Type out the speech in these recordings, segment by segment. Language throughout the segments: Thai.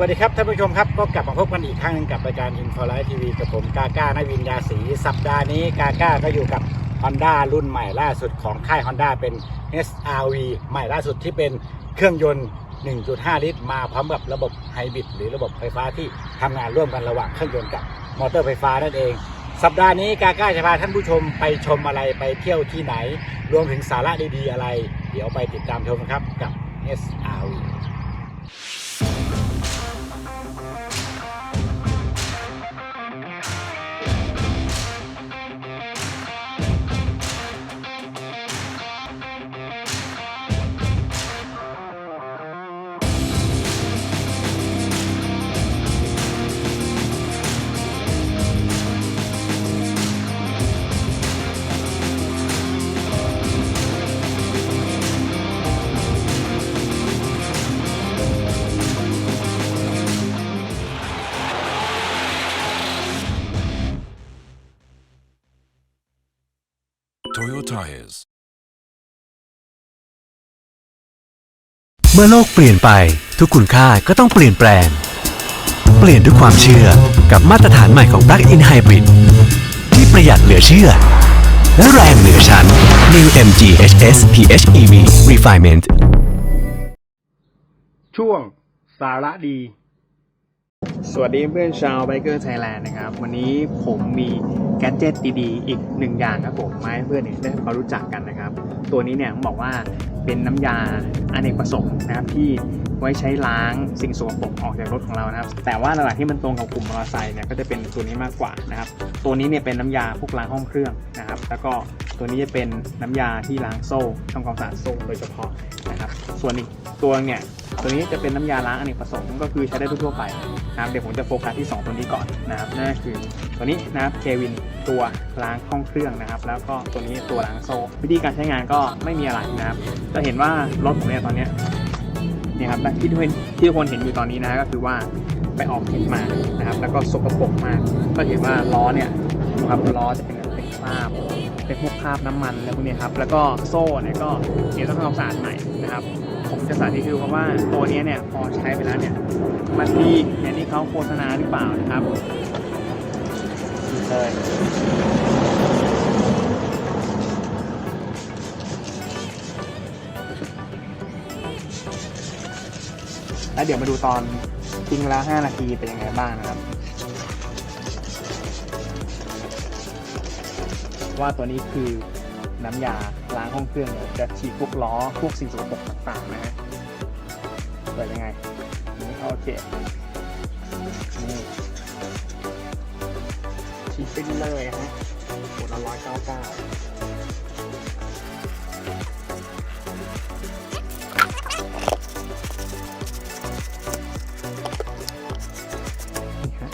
วัสดีครับท่านผู้ชมครับก็กลับมาพบกันอีกครั้งหนึงกับรายการ i n f o l i ทีวีกับผมกาก้านวินยาศรีสัปดาห์นี้กาก้าก็อยู่กับ Honda รุ่นใหม่ล่าสุดของค่าย Honda เป็น SRV ใหม่ล่าสุดที่เป็นเครื่องยนต์ 1.5 ลิตร มาพร้อมกับระบบไฮบริดหรือระบบไฟฟ้าที่ทำงานร่วมกันระหว่างเครื่องยนต์กับมอเตอร์ไฟฟ้านั่นเอง สัปดาห์นี้กาก้าจะพาท่านผู้ชมไปชมอะไรไปเที่ยวที่ไหน รวมถึงสาระดีๆอะไร เดี๋ยวไปติดตามชมครับกับ SRV Toyo Tires. เมื่อโลกเปลี่ยนไปทุกคุณค่าก็ต้องเปลี่ยนแปลง เปลี่ยนด้วยความเชื่อกับมาตรฐานใหม่ของ Plug-in Hybrid ที่ประหยัดเหลือเชื่อ และแรงเหนือชั้น New MG HS PHEV Refinement ช่วงสาระดี สวัสดีเพื่อนชาวไบเกอร์ไทยแลนด์นะครับ วันนี้ผมมีแกดเจิตดีๆ อีกหนึ่งอย่างครับผมมาให้เพื่อนเนี่ยได้มารู้จักกันนะครับ ตัวนี้เนี่ยต้องบอกว่าเป็นน้ำยาอเนกประสงค์นะครับที่ไว้ใช้ล้างสิ่งสกปรกออกจากรถของเรานะครับ แต่ว่าหลักๆที่มันตรงกับกลุ่มมอเตอร์ไซค์เนี่ยก็จะเป็นตัวนี้มากกว่านะครับ ตัวนี้เนี่ยเป็นน้ำยาพวกล้างห้องเครื่องนะครับ แล้วก็ ตัวนี้จะเป็นน้ำยาที่ล้างโซ่ทำความสะอาดโซ่โดยเฉพาะนะครับ ส่วนอีกตัวเนี่ยตัวนี้จะเป็นน้ำยาล้างอเนกประสงค์ก็คือใช้ได้ทั่วไปนะครับเดี๋ยวผมจะโฟกัสที่ 2 ตัวนี้ก่อนนะครับนั่นคือตัวนี้นะครับเควินตัวล้างห้องเครื่องนะครับ แล้วก็ตัวนี้ตัวล้างโซ่วิธีการใช้งานก็ไม่มีอะไรนะครับ จะเห็นว่ารถผมเนี่ยตอนเนี้ยนี่ครับที่ทุกคนที่ทุกคนเห็นอยู่ตอนนี้นะก็คือว่าไปออกเทสมานะครับ แล้วก็สกปรกมาก ก็เห็นว่าล้อเนี่ยนะครับล้อจะเป็นาบเป็นพวกคราบน้ำมันอะไรพวกนี้ครับแล้วก็โซ่เนี่ยก็เดี๋ยวต้องทำความสะอาดใหม่นะครับ ผมจะสาธิตให้ดูครับว่าตัวนี้เนี่ยพอใช้ไปแล้วเนี่ยมันดีอย่างที่เขาโฆษณาหรือเปล่านะครับเลยแล้วเดี๋ยวมาดูตอนทิ้งแล้ว5นาทีเป็นยังไงบ้างนะครับ ว่าตัวนี้คือน้ำยาล้างห้องเครื่องเนี่ยจะฉีดพวกล้อพวกสิ่งสกปรกต่างๆนะฮะเปิดยังไงนี่โอเคนี่ชีสไปเลยฮะขวดละร้อยเก้าเก้า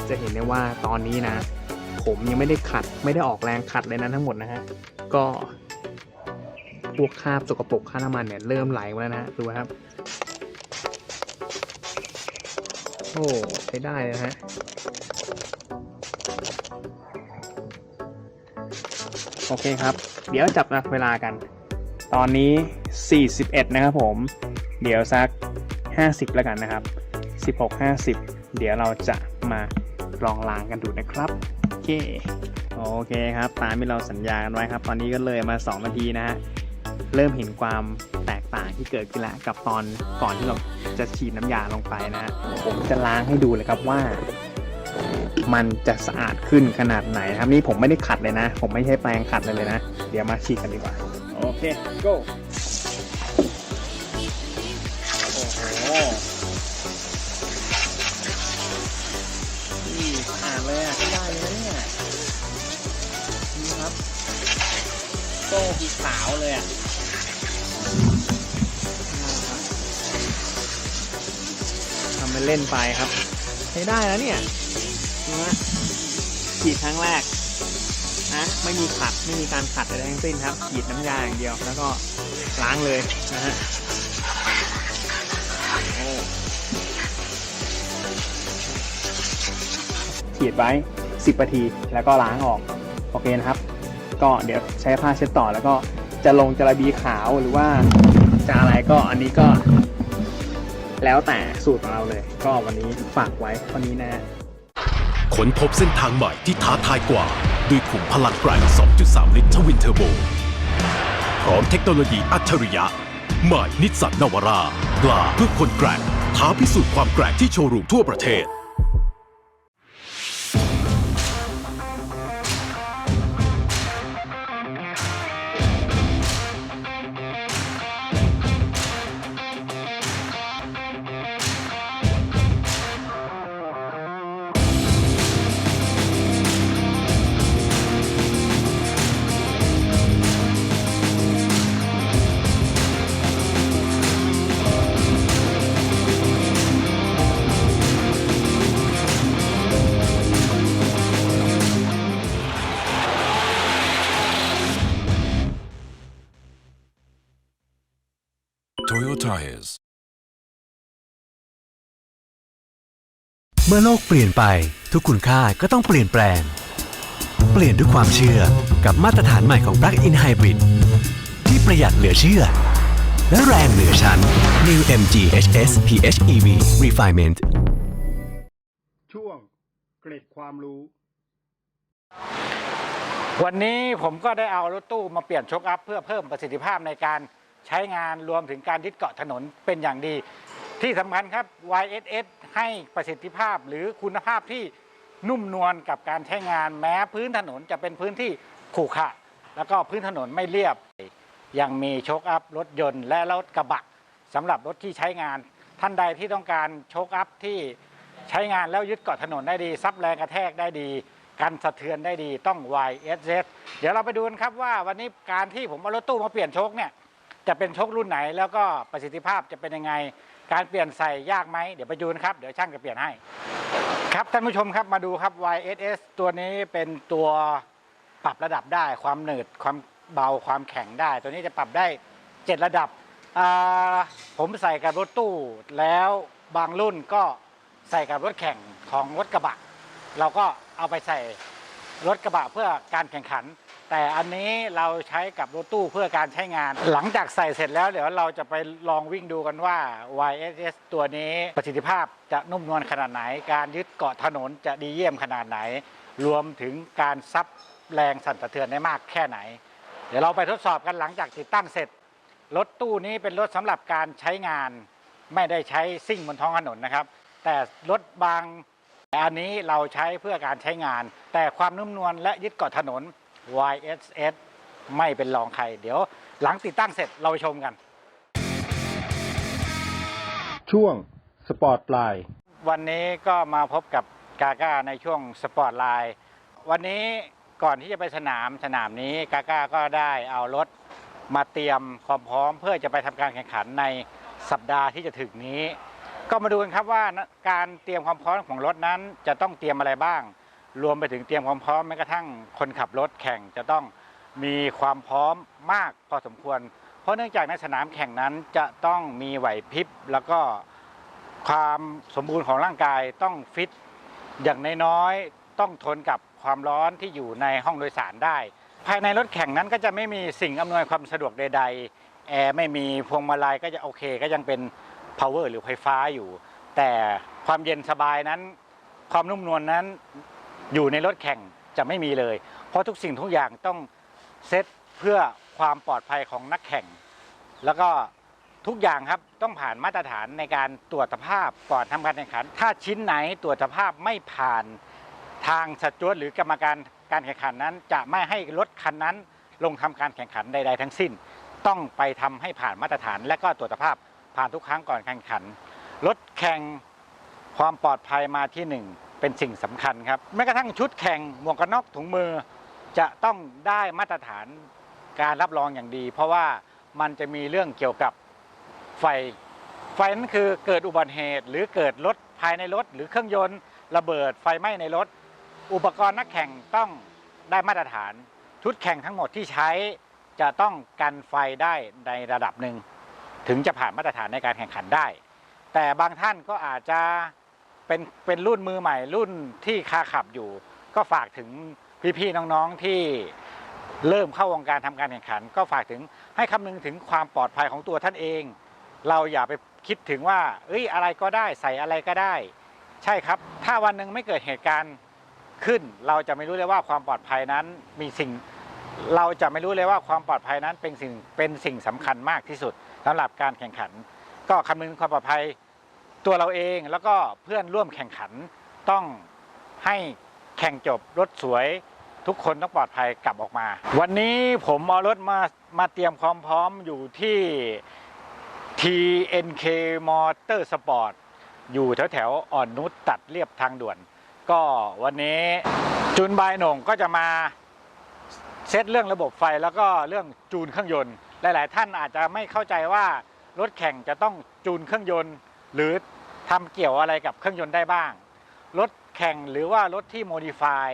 จะเห็นได้ว่าตอนนี้นะ ผมยังไม่ได้ขัด ไม่ได้ออกแรงขัดเลยนะทั้งหมดนะฮะก็พวกคราบสกปรกค่าน้ำมันเนี่ยเริ่มไหลมาแล้วนะดูครับ โอ้ใช้ได้เลยฮะโอเคครับ เดี๋ยวจับเวลากัน ตอนนี้ 41 นะครับผม เดี๋ยวสัก 50 แล้วกันนะครับ 16 50 เดี๋ยวเราจะมาลองล้างกันดูนะครับ เค โอเคครับ ตามที่เราสัญญากันไว้ครับ ตอนนี้ก็เลยมา 2 นาทีนะฮะ เริ่มเห็นความแตกต่างที่เกิดขึ้นแล้วกับตอนก่อนที่เราจะฉีดน้ำยาลงไปนะฮะ ผมจะล้างให้ดูเลยครับว่า มันจะสะอาดขึ้นขนาดไหนครับ นี่ผมไม่ได้ขัดเลยนะ ผมไม่ใช้แปรงขัดเลยเลยนะ เดี๋ยวมาฉีดกันดีกว่า โอเค go โอ้โหนี่สะอาดเลยอะ โซ่สีขาวเลยอะทำเป็นเล่นไปครับ ใช้ได้แล้วเนี่ยนะฉีดครั้งแรกนะไม่มีขัดไม่มีการขัดอะไรทั้งสิ้นครับฉีดน้ำยาอย่างเดียวแล้วก็ล้างเลยนะฮะโอ้ฉีดไว้ 10นาทีแล้วก็ล้างออก โอเคนะครับ ก็เดี๋ยว ใช้ผ้าเช็ดต่อแล้วก็จะลงจระบีขาวหรือว่าจะอะไรก็อันนี้ก็แล้วแต่สูตรของเราเลย ก็วันนี้ฝากไว้เท่านี้นะค้นพบเส้นทางใหม่ที่ท้าทายกว่า ด้วยขุมพลังแรง 2.3 ลิตรทวินเทอร์โบ พร้อมเทคโนโลยีอัจฉริยะ ใหม่นิสสันนวาร่ากล้าเพื่อคนแกร่งท้าพิสูจน์ความแกร่งที่โชว์รูมทั่วประเทศ เมื่อโลกเปลี่ยนไปทุกคุณค่าก็ต้องเปลี่ยนแปลง เปลี่ยนด้วยความเชื่อกับมาตรฐานใหม่ของ Plug-in Hybrid ที่ประหยัดเหลือเชื่อ และแรงเหนือชั้น New MG HS PHEV Refinement ช่วงเกร็ดความรู้ วันนี้ผมก็ได้เอารถตู้มาเปลี่ยนชกอัพเพื่อเพิ่มประสิทธิภาพในการใช้งานรวมถึงการยึดเกาะถนนเป็นอย่างดี ที่สำคัญครับ YSS ให้ประสิทธิภาพหรือคุณภาพที่นุ่มนวลกับการใช้งานแม้พื้นถนนจะเป็นพื้นที่ขรุขระแล้วก็พื้นถนนไม่เรียบ ยังมีโชคอัพรถยนต์ และรถกระบะสำหรับรถที่ใช้งาน ท่านใดที่ต้องการโชคอัพที่ใช้งานแล้วยึดเกาะถนนได้ดี ซับแรงกระแทกได้ดีกันสะเทือนได้ดีต้อง YSS เดี๋ยวเราไปดูกันครับว่าวันนี้การที่ผมเอารถตู้มาเปลี่ยนโชคเนี่ยจะเป็นโชครุ่นไหนแล้วก็ประสิทธิภาพจะเป็นยังไง การเปลี่ยนใส่ยากไหมเดี๋ยวไปดูนะครับ เดี๋ยวช่างจะเปลี่ยนให้ ครับท่านผู้ชมครับมาดูครับ YSS ตัวนี้เป็นตัวปรับระดับได้ความหนืดความเบาความแข็งได้ ตัวนี้จะปรับได้ 7 ระดับ ผมใส่กับรถตู้ แล้วบางรุ่นก็ใส่กับรถแข่งของรถกระบะ เราก็เอาไปใส่รถกระบะเพื่อการแข่งขัน แต่อันนี้เราใช้กับรถตู้เพื่อการใช้งาน หลังจากใส่เสร็จแล้วเดี๋ยวเราจะไปลองวิ่งดูกันว่า YSS ตัวนี้ประสิทธิภาพจะนุ่มนวลขนาดไหน การยึดเกาะถนนจะดีเยี่ยมขนาดไหน รวมถึงการซับแรงสั่นสะเทือนได้มากแค่ไหน เดี๋ยวเราไปทดสอบกันหลังจากติดตั้งเสร็จ รถตู้นี้เป็นรถสำหรับการใช้งาน ไม่ได้ใช้ซิ่งบนท้องถนนนะครับ แต่รถบางอันนี้เราใช้เพื่อการใช้งาน แต่ความนุ่มนวลและยึดเกาะถนน YSS ไม่เป็นรองใคร เดี๋ยวหลังติดตั้งเสร็จเราไปชมกัน ช่วงสปอร์ตไลน์วันนี้ก็มาพบกับกาก้าในช่วงสปอร์ตไลน์วันนี้ก่อนที่จะไปสนามสนามนี้กาก้าก็ได้เอารถมาเตรียมความพร้อมเพื่อจะไปทำการแข่งขันในสัปดาห์ที่จะถึงนี้ ก็มาดูกันครับว่าการเตรียมความพร้อมของรถนั้นจะต้องเตรียมอะไรบ้าง รวมไปถึงเตรียมความพร้อมแม้กระทั่งคนขับรถแข่งจะต้องมีความพร้อมมากพอสมควร เพราะเนื่องจากในสนามแข่งนั้นจะต้องมีไหวพริบแล้วก็ความสมบูรณ์ของร่างกายต้องฟิตอย่างน้อยๆต้องทนกับความร้อนที่อยู่ในห้องโดยสารได้ ภายในรถแข่งนั้นก็จะไม่มีสิ่งอำนวยความสะดวกใด ๆ แอร์ไม่มีพวงมาลัยก็จะโอเค ก็ยังเป็น power หรือไฟฟ้าอยู่ แต่ความเย็นสบายนั้น ความนุ่มนวลนั้น อยู่ในรถแข่งจะไม่มีเลย เพราะทุกสิ่งทุกอย่างต้องเซตเพื่อความปลอดภัยของนักแข่ง แล้วก็ทุกอย่างครับต้องผ่านมาตรฐานในการตรวจสภาพก่อนทำการแข่งขัน ถ้าชิ้นไหนตรวจสภาพไม่ผ่านทางสจวตหรือกรรมการการแข่งขันนั้น จะไม่ให้รถคันนั้นลงทำการแข่งขันใด ๆ ทั้งสิ้น ต้องไปทำให้ผ่านมาตรฐาน และก็ตรวจสภาพผ่านทุกครั้งก่อนแข่งขัน รถแข่งความปลอดภัยมาที่หนึ่ง เป็นสิ่งสำคัญครับแม้กระทั่งชุดแข่งหมวกกันน็อกถุงมือ จะต้องได้มาตรฐานการรับรองอย่างดี เพราะว่ามันจะมีเรื่องเกี่ยวกับไฟ ไฟนั้นคือเกิดอุบัติเหตุ หรือเกิดรถภายในรถ หรือเครื่องยนต์ระเบิดไฟไหม้ในรถ อุปกรณ์นักแข่งต้องได้มาตรฐาน ชุดแข่งทั้งหมดที่ใช้จะต้องกันไฟได้ในระดับหนึ่งถึงจะผ่านมาตรฐานในการแข่งขันได้ แต่บางท่านก็อาจจะ เป็นเป็นรุ่นมือใหม่รุ่นที่คาขับอยู่ ก็ฝากถึงพี่ๆน้องๆที่เริ่มเข้าวงการทำการแข่งขัน ก็ฝากถึงให้คำนึงถึงความปลอดภัยของตัวท่านเอง เราอย่าไปคิดถึงว่า เอ้ยอะไรก็ได้ใส่อะไรก็ได้ ใช่ครับ ถ้าวันหนึ่งไม่เกิดเหตุการณ์ขึ้น เราจะไม่รู้เลยว่าความปลอดภัยนั้นมีสิ่ง เราจะไม่รู้เลยว่าความปลอดภัยนั้นเป็นสิ่งเป็นสิ่งสำคัญมากที่สุดสำหรับการแข่งขัน ก็คำนึงความปลอดภัย ตัวเราเองแล้วก็เพื่อนร่วมแข่งขันต้องให้แข่งจบรถสวยทุกคนต้องปลอดภัยกลับออกมา วันนี้ผมเอารถมามาเตรียมความพร้อมอยู่ที่ TNK Motor Sport อยู่แถวแถวอ่อนนุชตัดเรียบทางด่วน ก็วันนี้จุนบายหน่งก็จะมาเซตเรื่องระบบไฟแล้วก็เรื่องจูนเครื่องยนต์ หลาย ๆ ท่านอาจจะไม่เข้าใจว่ารถแข่งจะต้องจูนเครื่องยนต์ หรือ ทำเกี่ยวอะไรกับเครื่องยนต์ได้บ้าง รถแข่งหรือว่ารถที่โมดิฟาย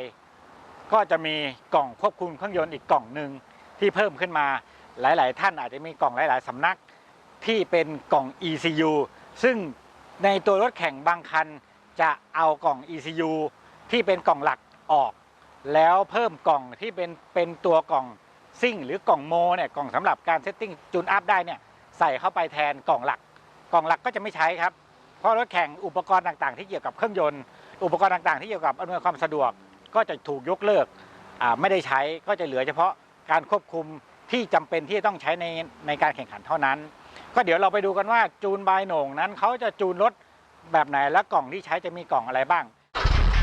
ก็จะมีกล่องควบคุมเครื่องยนต์อีกกล่องหนึ่งที่เพิ่มขึ้นมาหลาย ๆ ท่านอาจจะมีกล่องหลาย ๆสำนักที่เป็นกล่อง ECU ซึ่งในตัวรถแข่งบางคันจะเอากล่อง ECU ที่เป็นกล่องหลักออก แล้วเพิ่มกล่องที่เป็นเป็นตัวกล่องซิ่ง หรือกล่องโมเนี่ยกล่องสำหรับการเซตติ้งจูนอัพได้เนี่ยใส่เข้าไปแทนกล่องหลัก กล่องหลักก็จะไม่ใช้ครับ เพราะรถแข่งอุปกรณ์ต่างๆ ที่เกี่ยวกับเครื่องยนต์ อุปกรณ์ต่างๆ ที่เกี่ยวกับอำนวยความสะดวกก็จะถูกยกเลิกไม่ได้ใช้ก็จะเหลือเฉพาะการควบคุมที่จำเป็นที่จะต้องใช้ในในการแข่งขันเท่านั้น ก็เดี๋ยวเราไปดูกันว่าจูนบายโหน่งนั้นเขาจะจูนรถแบบไหนและกล่องที่ใช้จะมีกล่องอะไรบ้าง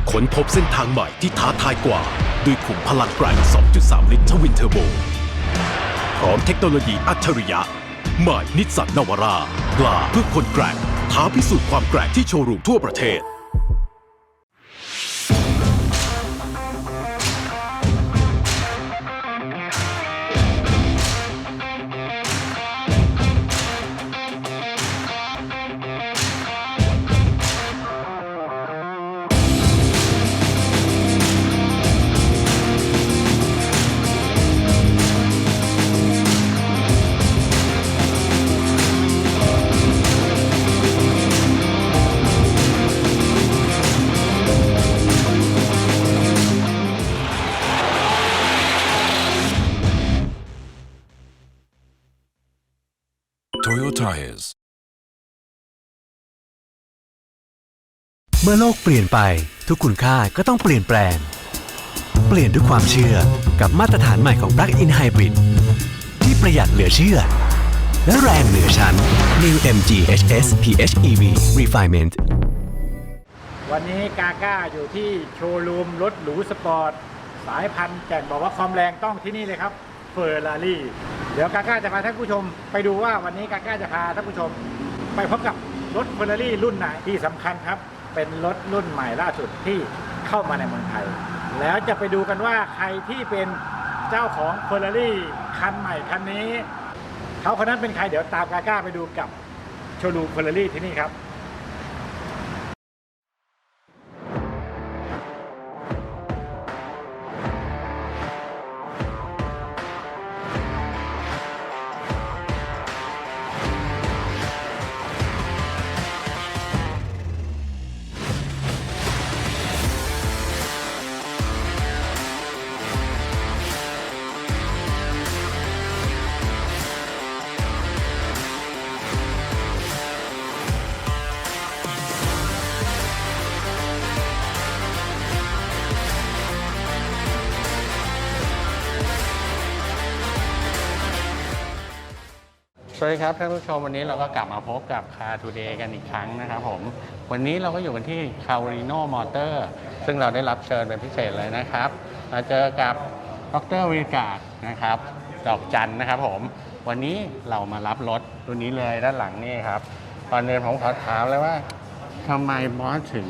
ค้นพบเส้นทางใหม่ที่ท้าทายกว่า ด้วยขุมพลังแกร่ง2.3 ลิตรทวินเทอร์โบ พร้อมเทคโนโลยีอัจฉริยะใหม่นิสสันนวาร่ากล้าเพื่อคนแกร่ง ท้าพิสูจน์ความแกร่งที่โชว์รูมทั่วประเทศ มื่อโลกเปลี่ยนไปทุกคุณค่าก็ต้องเปลี่ยนแปลง เปลี่ยนด้วยความเชื่อกับมาตรฐานใหม่ของ Plug-in Hybrid ที่ประหยัดเหลือเชื่อ และแรงเหนือชั้น New MG HS PHEV Refinement วันนี้กาก้าอยู่ที่โชว์รูมรถหรูสปอร์ต สายพันธุ์แก่งบอกว่าความแรงต้องที่นี่เลยครับเฟอร์รารี่เดี๋ยวกาก้าจะพาท่านผู้ชม ไปดูว่าวันนี้กาก้าจะพาท่านผู้ชม ไปพบกับรถเฟอร์รารี่รุ่นไหนที่สำคัญครับ เป็นรถรุ่นใหม่ล่าสุดที่เข้ามาในเมืองไทย แล้วจะไปดูกันว่าใครที่เป็นเจ้าของเฟอร์รารี่คันใหม่คันนี้ เขาคนนั้นเป็นใครเดี๋ยวตามกาก้าไปดูกับโชลูเฟอร์รารี่ที่นี่ครับ สวัสดีครับท่านผู้ชมวันนี้เราก็กลับมาพบกับ Car Today กันอีกครั้งนะครับผม วันนี้เราก็อยู่กันที่ c a r i n o Motor ซึ่งเราได้รับเชิญเป็นพิเศษเลยนะครับมาเจอกับดรวิกาดนะครับดอกจันนะครับผม วันนี้เรามารับรถรุ่นนี้เลยด้านหลังนี่ครับตอนเดินผมขอถามเลยว่าทำไมบอสถึง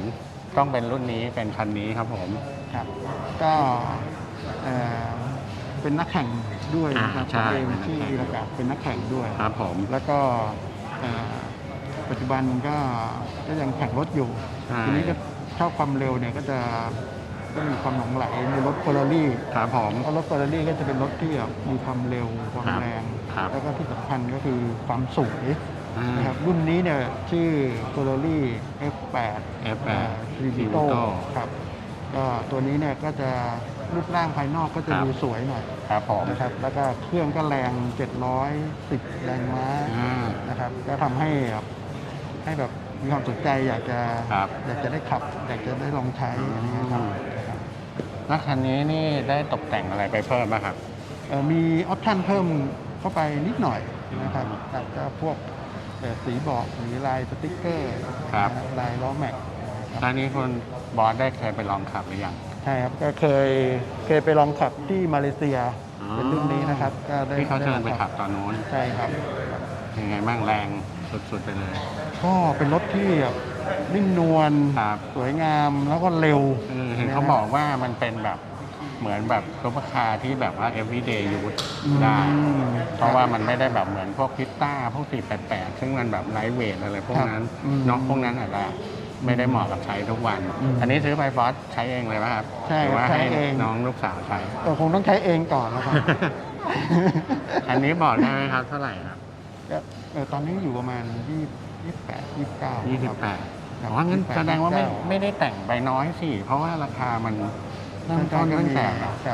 ต้องเป็นรุ่นนี้เป็นคันนี้ครับผม ครับก็เอ่อเป็นนักแข่ง ด้วยนะครับอ่าใช่ผมเองเป็นนักที่แข่งระดับเป็นนักแข่งด้วยครับผมแล้วก็เอ่อปัจจุบันก็ก็ยังแข่งรถอยู่ใช่ทีนี้ก็ชอบความเร็วเนี่ยก็จะก็มีความหลงไหลในรถเฟอร์รารี่ครับผมเพราะรถเฟอร์รารี่ก็จะเป็นรถที่แบบมีความเร็วความครับแรงครับแล้วก็ที่สำคัญก็คือความสวยอ่านนะครับรุ่นนี้เนี่ยชื่อ Ferrari F8 F8 รีวิโต Rivito ครับก็ตัวนี้เนี่ยก็จะ รูปร่างภายนอกก็จะครับดูสวยหน่อยครับผมนะครับ แล้วก็เครื่องก็แรง 710 แรงม้าอ่านะครับ ก็ทำให้แบบให้แบบมีความสนใจอยากจะครับอยากจะได้ขับ อยากจะได้ลองใช้อะไรเงี้ยครับอืมนะครับแล้วคันนี้นี่ได้ตกแต่งอะไรไปเพิ่มไหมครับเอ่อมีออปชั่นเพิ่มเข้าไปนิดหน่อยนะครับอาจจะพวกเอ่อสีเบาะหรือลายสติ๊กเกอร์ครับนะลายล้อแม็กตอนนี้คุณบอสได้เคยไปลองขับหรือยังใช่ครับก็เคยเคยไปลองขับที่มาเลเซียอ๋อเป็นรุ่นนี้นะครับก็ได้ที่เขาเชิญไปด้ลองขับตอนนู้นใช่ครับยังไงบ้างแรงสุดๆไปเลย ก็เป็นรถที่แบบนิ่มนวลครับสวยงามแล้วก็เร็วเออเห็นเขาบอกว่ามันเป็นแบบเหมือนแบบซุปเปอร์คาร์ที่แบบว่า everyday use ได้อืมเพราะว่ามันไม่ได้แบบเหมือนพวกพิตต้าพวก488ซึ่งมันแบบไลท์เวทอะไรพวกนั้นครับอืมเนาะพวกนั้นอาจจะ ไม่ได้เหมาะกับใช้ทุกวัน อืมอันนี้ซื้อไปฟอสใช้เองเลยป่ะครับใช่หรือว่าใช้ให้เอง น้องลูกสาวใช้เออคงต้องใช้เองก่อนนะครับ อันนี้บอกได้ไหมครับเท่าไหร่ครับก็เออตอนนี้อยู่ประมาณยี่ยี่แปดยี่เก้า28อ๋องั้นแสดงว่าไม่ไม่ได้แต่งใบน้อยสิ เพราะว่าราคามันเริ่มต้นตั้งแต่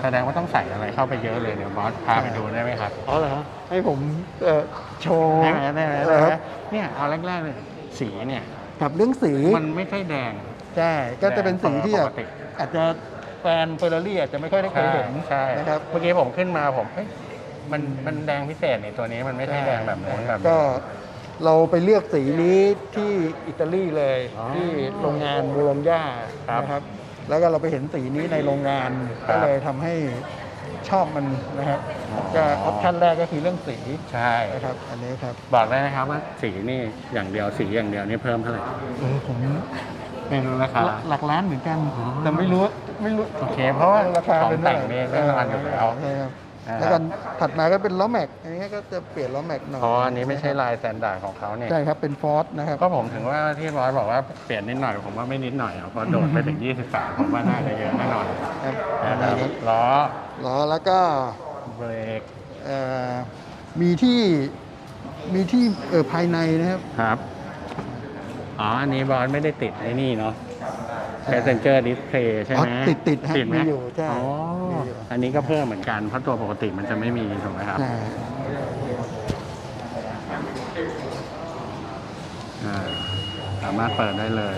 แสดงว่าต้องใส่อะไรเข้าไปเยอะเลยเดี๋ยวบอสพาไปดูได้ไหมครับอ๋อเหรอให้ผมเออโชว์ได้ไหมได้ไหมเอได้อไหมครับเนี่ยเอาแรกๆเลยสีเนี่ย กับเรื่องสีมันไม่ใช่แดง ใช่ก็จะเป็นสีที่แบบปกติอาจจะแฟนเฟอร์รารี่อาจจะไม่ค่อยได้เคยเห็นใช่นะครับเมื่อกี้ผมขึ้นมาผมเอ้ยมันมันแดงพิเศษนี่ตัวนี้มันไม่ใช่แดงแบบนู้นแบบนี้ก็เราไปเลือกสีนี้ที่อิตาลีเลยอ๋อที่โรงงานบูโลญญาครับนะครับ แล้วก็เราไปเห็นสีนี้ในโรงงานครัก็บเลยทำให้ ชอบมันนะครับอ๋อก็ออปชั่นแรกก็คือเรื่องสีใช่นะครับอันนี้ครับบอกได้ไหมครับว่าสีนี่อย่างเดียวสีอย่างเดียวนี่เพิ่มเท่าไหร่เออผมไม่รู้ราคาหลักล้านเหมือนกันอ๋อแต่ไม่รู้ไม่รู้โอเคเพราะว่าราคาของเป็นแต่งเท่าไหร่นี่แน่นอนอยู่แล้ว ใช่ครับนะครับแล้วกันถัดมาก็เป็นล้อแม็กอันนี้ก็จะเปลี่ยนล้อแม็กหน่อยเพราะอันนี้ไม่ใช่ลายสแตนดาร์ดของเขาเนี่ยใช่ครับเป็นฟอร์สนะครับก็ผมถึงว่าที่บอสบอกว่าเปลี่ยนนิดหน่อยผมว่าไม่นิดหน่อยอะพอโดดไปถึง 23 ผมว่าน่าจะเยอะแน่นอนครับนะครับล้อล้อแล้วก็เบรกเอ่อมีที่มีที่เออภายในนะครับครับอ๋ออันนี้บอสไม่ได้ติดไอ้นี่เนาะ passenger display ใช่ไหมอ๋อติดติดฮะติดไหมมีอยู่ใช่อ๋อมีอยู่ อันนี้ก็เพิ่มเหมือนกัน เพราะตัวปกติมันจะไม่มีถูกไหมครับ ใช่อ่าสามารถเปิดได้เลย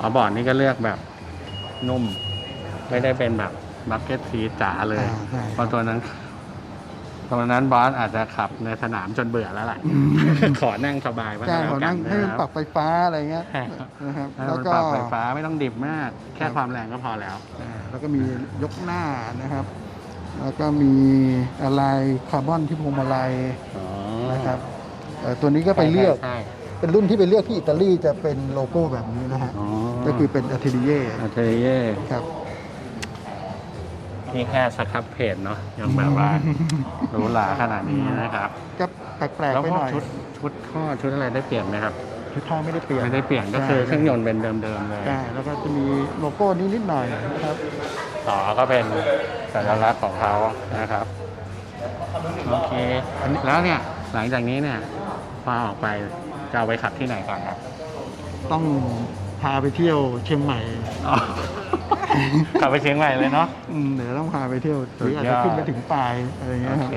อ๋อบอร์ดนี่ก็เลือกแบบนุ่ม ไม่ได้เป็นแบบบักเก็ตซีจ๋าเลยอ่าใช่เพราะตัวนั้น ตัวนั้นบอสอาจจะขับในสนามจนเบื่อแล้วล่ะ ขอนั่งสบายบ้างใช่แล้วขอกันั่นงให้มันนะคปรัรับบไฟฟ้าอะไรเงี้ยนะครับให้แล้วมันก็ปรับไฟฟ้าไม่ต้องดิบมาก แค่ความแรงก็พอแล้วอ่าแล้วก็มียกหน้านะครับ แล้วก็มีอะไรคาร์บอนที่พวงมาลัยอ๋อนะครับเอ่อตัวนี้ก็ไปเลือกใช่เป็นรุ่นที่ไปเลือกที่อิตาลีจะเป็นโลโก้แบบนี้นะฮะอ๋อก็คือเป็นอัเทลิเย่อัเทเย่ครับ นี่แค่สครับเพจเนาะยังแบบว่าหรูหราขนาดนี้นะครับก็แปลกแล้วๆไปพวหกน่อยชุดชุดท่อชุดอะไรได้เปลี่ยนไหมครับชุดท่อไม่ได้เปลี่ยน ไม่ได้เปลี่ยนก็คือเครื่องยนต์เป็นเดิมๆเลย ใช่แล้วก็จะมีโลโก้นี้นิดหน่อยนะครับ ต่อก็เป็นสัญลักษณ์ของเขานะครับโอเคแล้วเนี่ยหลังจากนี้เนี่ยพอออกไปจะเอาไปขับที่ไหนก่อนครับต้องพาไปเที่ยวเชียงใหม่ อ๋อขับไปเชียงใหม่เลยเนาะ อืมเดี๋ยวต้องพาไปเที่ยวหสุรืดอยอดอาจจะขึ้นไปถึงปลายอะไรเงี้โอยครับ เค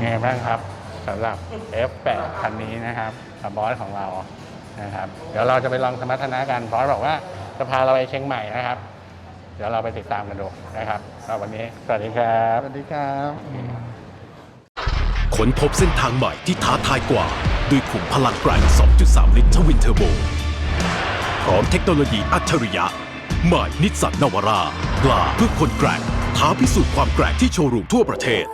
ไงบ้างครับสำหรับ F8 คันนี้นะครับกับบอสของเรานะครับ เดี๋ยวเราจะไปลองสมรรถนะกันบอสบอกว่าจะพาเราไปเชียงใหม่นะครับ เดี๋ยวเราไปติดตามกันดูนะครับสำหรับวันนี้สวัสดีครับสวัสดีครับ ค้นพบเส้นทางใหม่ที่ท้าทายกว่า ด้วยขุมพลังแกร่ง 2.3 ลิตรทวินเทอร์โบ พร้อมเทคโนโลยีอัจฉริยะ ใหม่นิสสันนวารากล้าเพื่อคนแกร่งท้าพิสูจน์ความแกร่งที่โชว์รูมทั่วประเทศ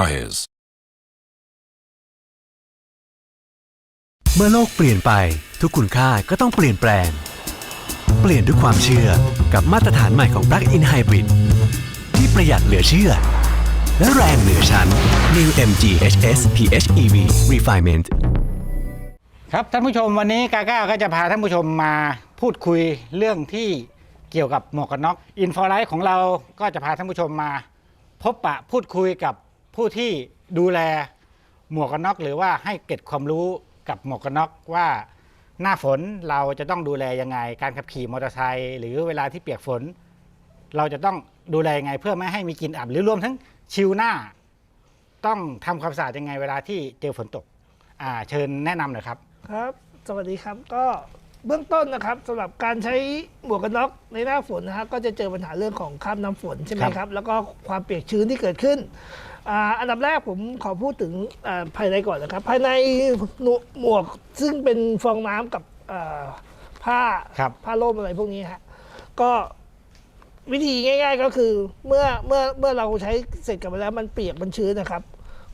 Tires. เมื่อโลกเปลี่ยนไปทุกคุณค่าก็ต้องเปลี่ยนแปลง เปลี่ยนด้วยความเชื่อกับมาตรฐานใหม่ของ Plug-in Hybrid ที่ประหยัดเหลือเชื่อ และแรงเหนือชั้น New MG HS PHEV Refinement ครับท่านผู้ชมวันนี้กาก้าก็จะพาท่านผู้ชมมาพูดคุยเรื่องที่เกี่ยวกับหมวกกันน็อกอินฟอร์ไลท์ของเราก็จะพาท่านผู้ชมมา พบปะพูดคุยกับ ผู้ที่ดูแลหมวกกันน็อกหรือว่าให้เก็บความรู้กับหมวกกันน็อกว่าหน้าฝนเราจะต้องดูแลยังไง การขับขี่มอเตอร์ไซค์หรือเวลาที่เปียกฝน เราจะต้องดูแลยังไง เพื่อไม่ให้มีกลิ่นอับหรือรวมทั้งชิวหน้า ต้องทำความสะอาดยังไงเวลาที่เจอฝนตกอ่าเชิญแนะนำหน่อยครับ ครับ สวัสดีครับก็เบื้องต้นนะครับสำหรับการใช้หมวกกันน็อกในหน้าฝนนะฮะก็จะเจอปัญหาเรื่องของคราบน้ำฝนใช่ไหมครับ แล้วก็ความเปียกชื้นที่เกิดขึ้น อ่าอันดับแรกผมขอพูดถึงอ่าภายในก่อนนะครับ ภายในหมวกซึ่งเป็นฟองน้ำกับอ่าผ้าครับ ผ้าโล่มอะไรพวกนี้ฮะก็วิธีง่าย ๆ ก็คือเมื่อเมื่อเมื่อเราใช้เสร็จกันไปแล้วมันเปียกมันชื้นนะครับ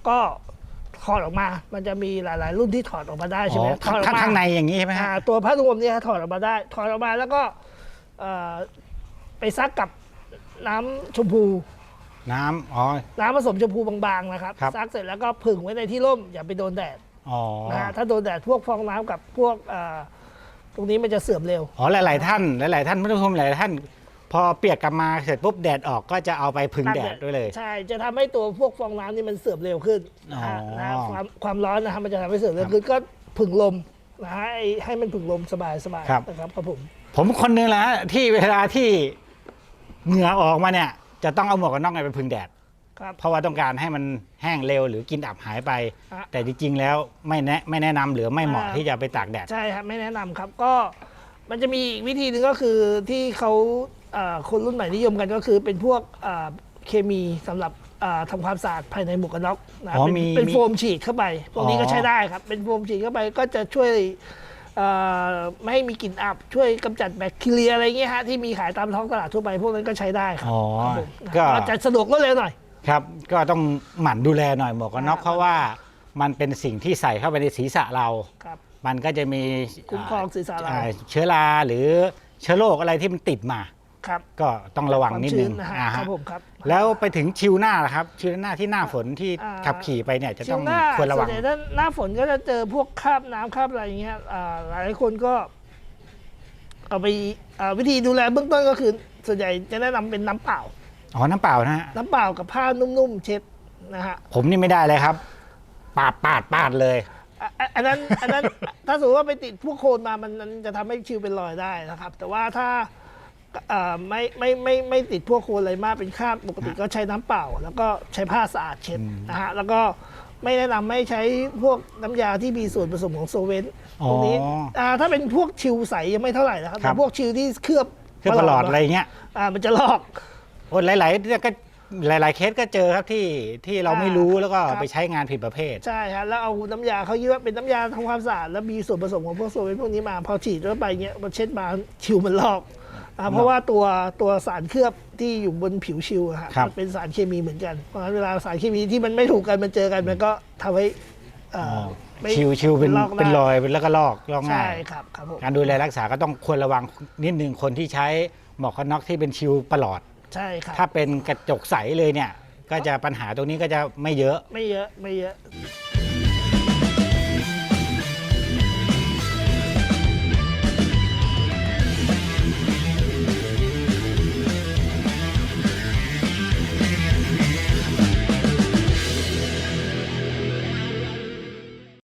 ก็ถอดออกมา มันจะมีหลายๆ รุ่นที่ถอดออกมาได้ใช่ไหมอ๋อถอดออกข้างมา ข้างในอย่างนี้ใช่ไหมฮะ อ่าตัวผ้ารวมเนี่ยถอดออกมาได้ ถอดออกมาแล้วก็เอ่อไปซักกับน้ำชมพู น้ำอ๋อ น้ำผสมชมพูบางๆนะครับครับ ซักเสร็จแล้วก็ผึ่งไว้ในที่ร่มอย่าไปโดนแดดอ๋อนะฮะถ้าโดนแดดพวกฟองน้ำกับพวกเอ่อตรงนี้มันจะเสื่อมเร็ว อ๋อหลาย ๆ ท่านหลาย ๆ ท่านผู้ชมหลายๆท่าน พอเปียกกลับมาเสร็จปุ๊บแดดออกก็จะเอาไปพึ่งแดดด้วยเลย ใช่ จะทำให้ตัวพวกฟองน้ำนี่มันเสื่อมเร็วขึ้นนะฮะอ๋อนะฮะความความร้อนนะฮะมันจะทำให้เสื่อมเร็วขึ้นก็ผึ่งลมนะฮะให้ให้มันผึ่งลมสบายสบายครับ นะครับครับผม ผมคนหนึงแหละฮะที่เวลาที่เหงื่อออกมาเนี่ย จะต้องเอาหมวกกันน็อกเนี่ยไปพึ่งแดด ครับ เพราะว่าต้องการให้มันแห้งเร็วหรือกินอับหายไปฮะแต่จริง ๆ แล้วไม่แนะไม่แนะนำหรือไม่เหมาะอ่าที่จะไปตากแดด ใช่ครับไม่แนะนำครับก็มันจะมีอีกวิธีหนึ่งก็คือที่เขาเอ่อคนรุ่นใหม่นิยมกันก็คือเป็นพวกเอ่อเคมีสำหรับเอ่อทำความสะอาดภายในหมวกกันน็อกนะอ๋อเป็นมีเป็นมีโฟมฉีดเข้าไปพวกนี้ก็อ๋อ ใช้ได้ครับ เป็นโฟมฉีดเข้าไปก็จะช่วยเอ่อ ไม่ให้มีกลิ่นอับช่วยกำจัดแบคทีเรียอะไรเงี้ยฮะที่มีขายตามท้องตลาดทั่วไปพวกนั้นก็ใช้ได้ครัอ๋อครับผมก็ อาจจะสะดวกรวดเร็วหน่อย ครับ ก็ต้องหมั่นดูแลหน่อยหมวกกันน็อกอ่าเพราะว่ามันเป็นสิ่งที่ใส่เข้าไปในศีรษะเรา ครับ มันก็จะมีคุ้มครองศีรษะเรา อ่เชื้อราหรือเชื้อโรคอะไรที่มันติดมา ครับก็ต้องระวังความนิดชื้นึนงนะฮะอ่าคฮะรับผมครับ แล้วไปถึงชิวหน้าล่ะครับ ชิวหน้าที่หน้าฝนที่อ่า ขับขี่ไปเนี่ยจะต้องชิหน้าควรระวัง ส่นใหญ่ถ้าหน้าฝนก็จะเจอพวกคราบน้ำคราบอะไรอย่างเงี้ยอ่าหลายคนก็ เอาไปอ่าวิธีดูแลเบื้องต้นก็คือ ส่วนใหญ่จะแนะนำเป็นน้ำเปล่า อ๋อ น้ำเปล่านะฮะ น้ำเปล่ากับผ้านุ่มๆเช็ดนะฮะผมนี่ไม่ได้เลยครับ ปาดปาดปาดเลย อะอะอันนั้นอันนั้น ถ้าสมมติว่าไปติดพวกโคลนมามันมันจะทำให้ชิวเป็นรอยได้นะครับ แต่ว่าถ้าอ่า ไม่ไม่ไม่ไม่ติดพวกโคลนอะไรมากเป็นคราบปกติก็ใช้น้ำเปล่า แล้วก็ใช้ผ้าสะอาดเช็ดนะฮะแล้วก็ไม่แนะนำไม่ใช้พวกน้ำยาที่มีส่วนผสมของโซเวนต์อ๋อตรงนี้อ่าถ้าเป็นพวกชิวใสยังไม่เท่าไหร่นะครับครัแต่บพวกชิวที่เคลือบเครื่องประหลอดอะไรเงี้ยอ่ามันจะลอก โอ้หลายๆก็หลาย ๆ เคสก็เจอครับที่ที่เราไม่รู้แล้วก็ครับ ไปใช้งานผิดประเภท ใช่ฮะแล้วเอาน้ำยาเขาเยอะเป็นน้ำยาทำความสะอาดแล้วมีส่วนผสมของพวกโซเวนต์พวกนี้มาพอฉีดเข้าไปเงี้ยมันเช็ดมาชิวมันลอก อ่าเพราะว่าตัวตัวสารเคลือบที่อยู่บนผิวชิวอะฮะครับ มันเป็นสารเคมีเหมือนกัน เพราะฉะนั้นเวลาสารเคมีที่มันไม่ถูกกันมันเจอกันมันก็ทำให้เอ่อไม่ชิวชิวเป็นลอกได้เป็นรอยเป็นแล้วก็ลอกลอกง่าใช่ย ครับครับผมการดูแลรักษาก็ต้องควรระวังนิดนึงคนที่ใช้หมวกกันน็อกที่เป็นชิวประหลอด ใช่ครับถ้าเป็นกระจกใสเลยเนี่ย ก็จะปัญหาตรงนี้ก็จะไม่เยอะ ไม่เยอะไม่เยอะค